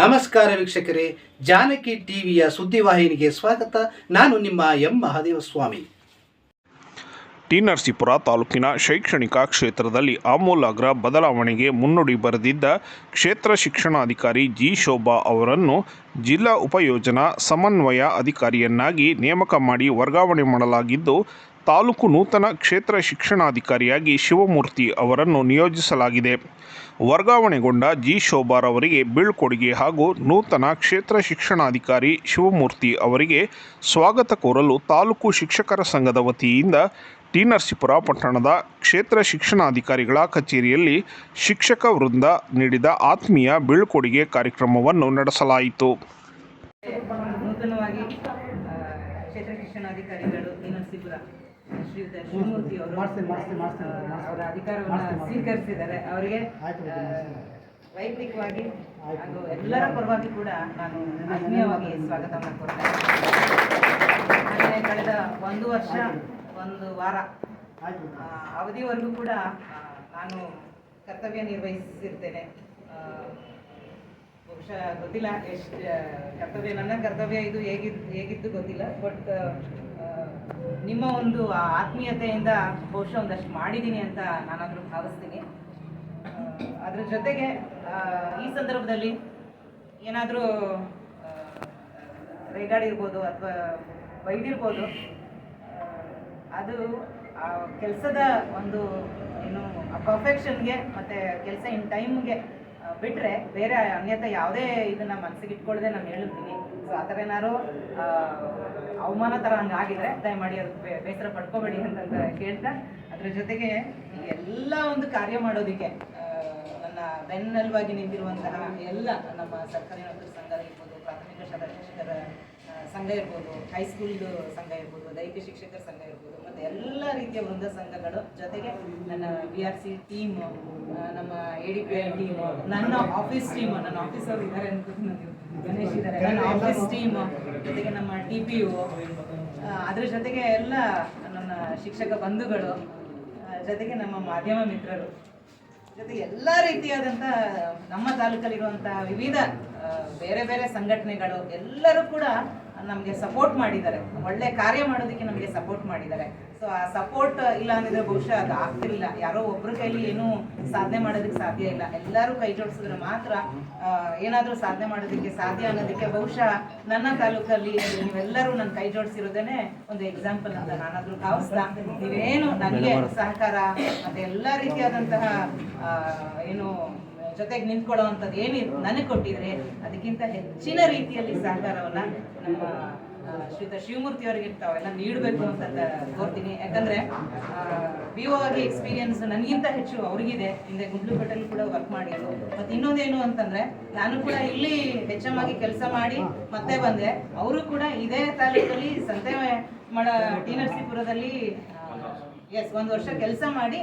ನಮಸ್ಕಾರ ವೀಕ್ಷಕರೇ, ಜಾನಕಿ ಟಿವಿಯ ಸುದ್ದಿವಾಹಿನಿಗೆ ಸ್ವಾಗತ. ನಾನು ನಿಮ್ಮ ಎಂ. ಮಹಾದೇವ ಸ್ವಾಮಿ ಟಿ ನರಸೀಪುರ ತಾಲೂಕಿನ ಶೈಕ್ಷಣಿಕ ಕ್ಷೇತ್ರದಲ್ಲಿ ಆಮೂಲಾಗ್ರ ಬದಲಾವಣೆಗೆ ಮುನ್ನುಡಿ ಬರೆದಿದ್ದ ಕ್ಷೇತ್ರ ಶಿಕ್ಷಣಾಧಿಕಾರಿ ಜಿ. ಶೋಭಾ ಅವರನ್ನು ಜಿಲ್ಲಾ ಉಪಯೋಜನಾ ಸಮನ್ವಯ ಅಧಿಕಾರಿಯನ್ನಾಗಿ ನೇಮಕ ಮಾಡಿ ವರ್ಗಾವಣೆ ಮಾಡಲಾಗಿದ್ದು ತಾಲೂಕು ನೂತನ ಕ್ಷೇತ್ರ ಶಿಕ್ಷಣಾಧಿಕಾರಿಯಾಗಿ ಶಿವಮೂರ್ತಿ ಅವರನ್ನು ನಿಯೋಜಿಸಲಾಗಿದೆ. ವರ್ಗಾವಣೆಗೊಂಡ ಜಿ. ಶೋಭಾರವರಿಗೆ ಬೀಳ್ಕೊಡುಗೆ ಹಾಗೂ ನೂತನ ಕ್ಷೇತ್ರ ಶಿಕ್ಷಣಾಧಿಕಾರಿ ಶಿವಮೂರ್ತಿ ಅವರಿಗೆ ಸ್ವಾಗತ ಕೋರಲು ತಾಲೂಕು ಶಿಕ್ಷಕರ ಸಂಘದ ವತಿಯಿಂದ ಟಿ. ನರಸೀಪುರ ಪಟ್ಟಣದ ಕ್ಷೇತ್ರ ಶಿಕ್ಷಣಾಧಿಕಾರಿಗಳ ಕಚೇರಿಯಲ್ಲಿ ಶಿಕ್ಷಕ ವೃಂದ ನೀಡಿದ ಆತ್ಮೀಯ ಬೀಳ್ಕೊಡುಗೆ ಕಾರ್ಯಕ್ರಮವನ್ನು ನಡೆಸಲಾಯಿತು ನೂತನವಾಗಿ ಆ, ಕ್ಷೇತ್ರ ಶಿಕ್ಷಣಾಧಿಕಾರಿಗಳು ಡಿ ನರಸೀಪುರ ಶಿವಮೂರ್ತಿ ಅವರು ಅಧಿಕಾರವನ್ನು ಸ್ವೀಕರಿಸಿದ್ದಾರೆ. ಅವರಿಗೆ ವೈಯಕ್ತಿಕವಾಗಿ ಹಾಗೂ ಎಲ್ಲರ ಪರವಾಗಿ ಕೂಡ ನಾನು ಆತ್ಮೀಯವಾಗಿ ಸ್ವಾಗತವನ್ನು ಹಾಗೆಯೇ ಕಳೆದ ಒಂದು ವರ್ಷ ಒಂದು ವಾರ ಅವಧಿವರೆಗೂ ಕೂಡ ನಾನು ಕರ್ತವ್ಯ ನಿರ್ವಹಿಸಿರ್ತೇನೆ. ಬಹುಶಃ ಗೊತ್ತಿಲ್ಲ ಎಷ್ಟು ಕರ್ತವ್ಯ ನನ್ನ ಕರ್ತವ್ಯ ಇದು ಹೇಗಿದ್ದು ಹೇಗಿದ್ದು ಗೊತ್ತಿಲ್ಲ ಬಟ್ ನಿಮ್ಮ ಒಂದು ಆ ಆತ್ಮೀಯತೆಯಿಂದ ಬಹುಶಃ ಒಂದಷ್ಟು ಮಾಡಿದ್ದೀನಿ ಅಂತ ನಾನಾದರೂ ಭಾವಿಸ್ತೀನಿ. ಅದರ ಜೊತೆಗೆ ಈ ಸಂದರ್ಭದಲ್ಲಿ ಏನಾದರೂ ರೇಗಾಡಿರ್ಬೋದು ಅಥವಾ ಬೈದಿರ್ಬೋದು ಆ, ಅದು ಆ ಕೆಲಸದ ಒಂದು ಏನು ಪರ್ಫೆಕ್ಷನ್ಗೆ ಮತ್ತು ಕೆಲಸ ಇನ್ ಟೈಮ್ಗೆ ಬಿಟ್ಟರೆ ಬೇರೆ ಅನ್ಯತೆ ಯಾವುದೇ ಇದನ್ನ ಮನಸ್ಸಿಗೆ ಇಟ್ಕೊಳ್ಳದೆ ನಾನು ಹೇಳ್ತೀನಿ ಸೊ ಆ ಥರ ಏನಾದ್ರು ಅವಮಾನ ಥರ ಹಂಗಾಗಿದ್ರೆ ದಯಮಾಡಿ ಅದು ಬೇಸರ ಪಡ್ಕೋಬೇಡಿ ಅಂತಂತ ಕೇಳ್ತಾ, ಅದ್ರ ಜೊತೆಗೆ ಎಲ್ಲ ಒಂದು ಕಾರ್ಯ ಮಾಡೋದಕ್ಕೆ ನನ್ನ ಬೆನ್ನಲ್ವಾಗಿ ನಿಂತಿರುವಂತಹ ಎಲ್ಲ ನಮ್ಮ ಸರ್ಕಾರಿ ನೌಕರ ಸಂಘ ಇರ್ಬೋದು ಪ್ರಾಥಮಿಕ ಶಾಲಾ ಶಿಕ್ಷಕರ ಸಂಘ ಇರ್ಬೋದು ಹೈಸ್ಕೂಲ್ದು ಸಂಘ ಇರ್ಬೋದು, ದೈಹಿಕ ಶಿಕ್ಷಕರ ಸಂಘ ಇರ್ಬೋದು, ಮತ್ತು ರೀತಿಯ ವೃಂದ ಸಂಘಗಳು ಜೊತೆಗೆ ನನ್ನ ಬಿ ಆರ್ ಸಿ ಟೀಮ್ ನಮ್ಮ A D P I team ನನ್ನ ಆಫೀಸ್ ಟೀಮ್ ನನ್ನ ಆಫೀಸ್ ಅವ್ರು ಇದ್ದಾರೆ ಗಣೇಶ್ ಇದ್ದಾರೆ ನನ್ನ ಆಫೀಸ್ ಟೀಮು ಜೊತೆಗೆ ನಮ್ಮ ಟಿ ಪಿ ಯು ಅದ್ರ ಜೊತೆಗೆ ಎಲ್ಲ ನನ್ನ ಶಿಕ್ಷಕ ಬಂಧುಗಳು ಜೊತೆಗೆ ನಮ್ಮ ಮಾಧ್ಯಮ ಮಿತ್ರರು, ಜೊತೆಗೆ ಎಲ್ಲ ರೀತಿಯಾದಂಥ ನಮ್ಮ ತಾಲೂಕಲ್ಲಿರುವಂತಹ ವಿವಿಧ ಬೇರೆ ಬೇರೆ ಸಂಘಟನೆಗಳು ಎಲ್ಲರೂ ಕೂಡ ನಮಗೆ ಸಪೋರ್ಟ್ ಮಾಡಿದ್ದಾರೆ. ಒಳ್ಳೆ ಕಾರ್ಯ ಮಾಡೋದಕ್ಕೆ ನಮಗೆ ಸಪೋರ್ಟ್ ಮಾಡಿದ್ದಾರೆ. ಸೊ ಆ ಸಪೋರ್ಟ್ ಇಲ್ಲ ಅಂದಿದ್ರೆ ಬಹುಶಃ ಅದು ಆಗ್ತಿರ್ಲಿಲ್ಲ. ಯಾರೋ ಒಬ್ಬರ ಕೈಲಿ ಏನೂ ಸಾಧನೆ ಮಾಡೋದಕ್ಕೆ ಸಾಧ್ಯ ಇಲ್ಲ. ಎಲ್ಲರೂ ಕೈ ಜೋಡಿಸಿದ್ರೆ ಮಾತ್ರ ಏನಾದರೂ ಸಾಧನೆ ಮಾಡೋದಕ್ಕೆ ಸಾಧ್ಯ ಅನ್ನೋದಕ್ಕೆ ಬಹುಶಃ ನನ್ನ ತಾಲೂಕಲ್ಲಿ ನೀವೆಲ್ಲರೂ ನನ್ನ ಕೈ ಜೋಡಿಸಿರೋದೇನೆ ಒಂದು ಎಕ್ಸಾಂಪಲ್ ಅಂತ ನಾನಾದರೂ ಭಾವಿಸ್ತಾ ನೀವೇನು ನನಗೆ ಸಹಕಾರ ಮತ್ತೆ ಎಲ್ಲ ರೀತಿಯಾದಂತಹ ಏನು ಜೊತೆಗೆ ನಿಂತ್ಕೊಳ್ಳೋವಂಥದ್ದು ಏನು ನನಗೆ ಕೊಟ್ಟಿದ್ರೆ ಅದಕ್ಕಿಂತ ಹೆಚ್ಚಿನ ರೀತಿಯಲ್ಲಿ ಸಹಕಾರವನ್ನ ನಮ್ಮ ಶ್ರೀತ ಶಿವಮೂರ್ತಿ ಅವರಿಗೆ ತಾವೆಲ್ಲ ನೀಡಬೇಕು ಅಂತ ಕೋರ್ತೀನಿ. ಯಾಕಂದ್ರೆ ಬಿ ಆಗಿ ಎಕ್ಸ್ಪೀರಿಯನ್ಸ್ ನನಗಿಂತ ಹೆಚ್ಚು ಅವ್ರಿಗಿದೆ. ಹಿಂದೆ ಗುಂಡ್ಲುಪೇಟೆಲ್ಲೂ ಕೂಡ ವರ್ಕ್ ಮಾಡಿದ್ರು ಮತ್ತೆ ಇನ್ನೊಂದೇನು ಅಂತಂದ್ರೆ, ನಾನು ಕೂಡ ಇಲ್ಲಿ ಹೆಚ್ ಎಂ ಆಗಿ ಕೆಲಸ ಮಾಡಿ ಮತ್ತೆ ಬಂದೆ. ಅವರು ಕೂಡ ಇದೇ ತಾಲೂಕಲ್ಲಿ ಸಂತೆ ಮಾಡ ಟಿ ನರಸೀಪುರದಲ್ಲಿ ಎಸ್ ಒಂದು ವರ್ಷ ಕೆಲಸ ಮಾಡಿ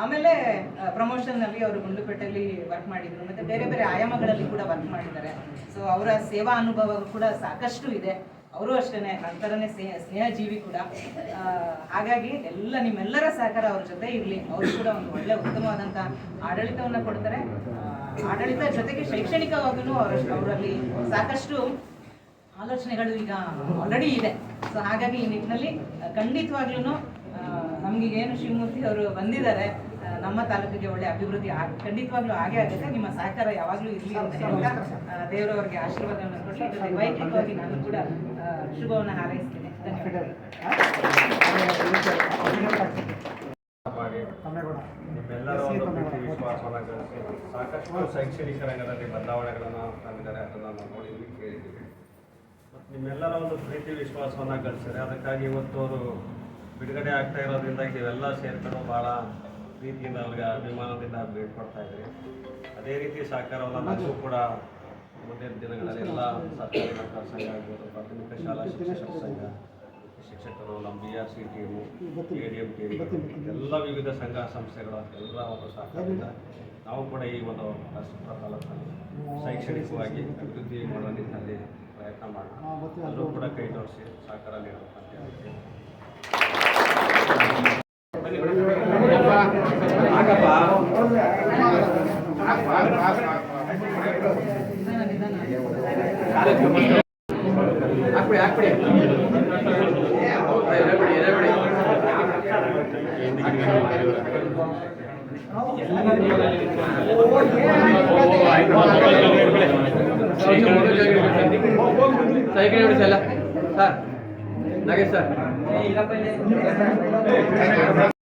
ಆಮೇಲೆ ಪ್ರಮೋಷನ್ ಅಲ್ಲಿ ಅವರು ಗುಂಡ್ಲುಪೇಟೆಯಲ್ಲಿ ವರ್ಕ್ ಮಾಡಿದ್ರು. ಮತ್ತೆ ಬೇರೆ ಬೇರೆ ಆಯಾಮಗಳಲ್ಲಿ ಕೂಡ ವರ್ಕ್ ಮಾಡಿದ್ದಾರೆ. ಸೊ ಅವರ ಸೇವಾ ಅನುಭವ ಕೂಡ ಸಾಕಷ್ಟು ಇದೆ. ಅವರು ಅಷ್ಟೇ ನಂತರನೇ ಸ್ನೇಹ, ಸ್ನೇಹಜೀವಿ ಕೂಡ. ಹಾಗಾಗಿ ಎಲ್ಲ, ನಿಮ್ಮೆಲ್ಲರ ಸಹಕಾರ ಅವ್ರ ಜೊತೆ ಇರಲಿ. ಅವರು ಕೂಡ ಒಂದು ಒಳ್ಳೆ ಉತ್ತಮವಾದಂಥ ಆಡಳಿತವನ್ನು ಕೊಡ್ತಾರೆ. ಆಡಳಿತ ಜೊತೆಗೆ ಶೈಕ್ಷಣಿಕವಾಗೂ ಅವರಷ್ಟು, ಅವರಲ್ಲಿ ಸಾಕಷ್ಟು ಆಲೋಚನೆಗಳು ಈಗ ಆಲ್ರೆಡಿ ಇದೆ. ಸೊ ಹಾಗಾಗಿ ಈ ನಿಟ್ಟಿನಲ್ಲಿ ಖಂಡಿತವಾಗ್ಲೂ ನಮಗೆ ಏನು ಶಿವಮೂರ್ತಿ ಅವರು ಬಂದಿದ್ದಾರೆ ನಮ್ಮ ತಾಲೂಕಿಗೆ ಒಳ್ಳೆ ಅಭಿವೃದ್ಧಿ ಆಗ ಖಂಡಿತವಾಗ್ಲೂ ಆಗೇ ಆಗುತ್ತೆ. ನಿಮ್ಮ ಸಹಕಾರ ಯಾವಾಗಲೂ ಇರಲಿ ಅಂತ ಹೇಳ್ತಾ ದೇವರವರಿಗೆ ಆಶೀರ್ವಾದವನ್ನು ಕೊಟ್ಟು ವೈಯಕ್ತಿಕವಾಗಿ ನಾನು ಕೂಡ ಶುಭವನ್ನು ಹಾರೈಸ್ತೀನಿ. ಧನ್ಯವಾದಗಳು ಮಾಡಿ ನಿಮ್ಮೆಲ್ಲರ ಒಂದು ಪ್ರೀತಿ ವಿಶ್ವಾಸವನ್ನು ಗಳಿಸಿ. ಸಾಕಷ್ಟು ಶೈಕ್ಷಣಿಕ ರಂಗದಲ್ಲಿ ಬದಲಾವಣೆಗಳನ್ನು ತಂದಿದ್ದಾರೆ ಅದನ್ನು ನಾವು ನೋಡಿದ್ವಿ ಕೇಳಿದ್ದೀವಿ ಮತ್ತು ನಿಮ್ಮೆಲ್ಲರ ಒಂದು ಪ್ರೀತಿ ವಿಶ್ವಾಸವನ್ನು ಗಳಿಸಿದರೆ ಅದಕ್ಕಾಗಿ ಇವತ್ತು ಅವರು ಬಿಡುಗಡೆ ಆಗ್ತಾ ಇರೋದ್ರಿಂದ ಇವೆಲ್ಲ ಸೇರ್ಕೊಂಡು ಭಾಳ ಪ್ರೀತಿಯಿಂದ ಅವ್ರಿಗೆ ಅಭಿಮಾನದಿಂದ ಬೇಡ್ಕೊಡ್ತಾ ಇದ್ರಿ. ಅದೇ ರೀತಿ ಸಹಕಾರವನ್ನು ನಾವು ಕೂಡ ಮುಂದಿನ ದಿನಗಳಲ್ಲಿ ಎಲ್ಲ ಸರ್ಕಾರಿ ಮಕ್ಕಳ ಸಂಘ ಆಗ್ಬೋದು ಪ್ರಾಥಮಿಕ ಶಾಲಾ ಶಿಕ್ಷಕರ ಸಂಘ, ಶಿಕ್ಷಕರು ನಮ್ಮ B R C team A D M T ಎಲ್ಲ ವಿವಿಧ ಸಂಘ ಸಂಸ್ಥೆಗಳ ಎಲ್ಲ ಒಂದು ಸಹಕಾರದಿಂದ ನಾವು ಕೂಡ ಈ ಒಂದು ನರಸೀಪುರ ತಾಲೂಕಲ್ಲಿ ಶೈಕ್ಷಣಿಕವಾಗಿ ಅಭಿವೃದ್ಧಿ ಮಾಡೋ ನಿಟ್ಟಿನಲ್ಲಿ ಪ್ರಯತ್ನ ಮಾಡೋಣ. ಅದೂ ಕೂಡ ಕೈ ಜೋಡಿಸಿ ಸಹಕಾರ ನೀಡಬೇಕಂತ ಹೇಳ್ತೀನಿ. ಸೈಕಲ್ ಬಿಡಿ ಸರ್ ಎಲ್ಲ ಸರ್ ನಾಗೇಶ್ ಸರ್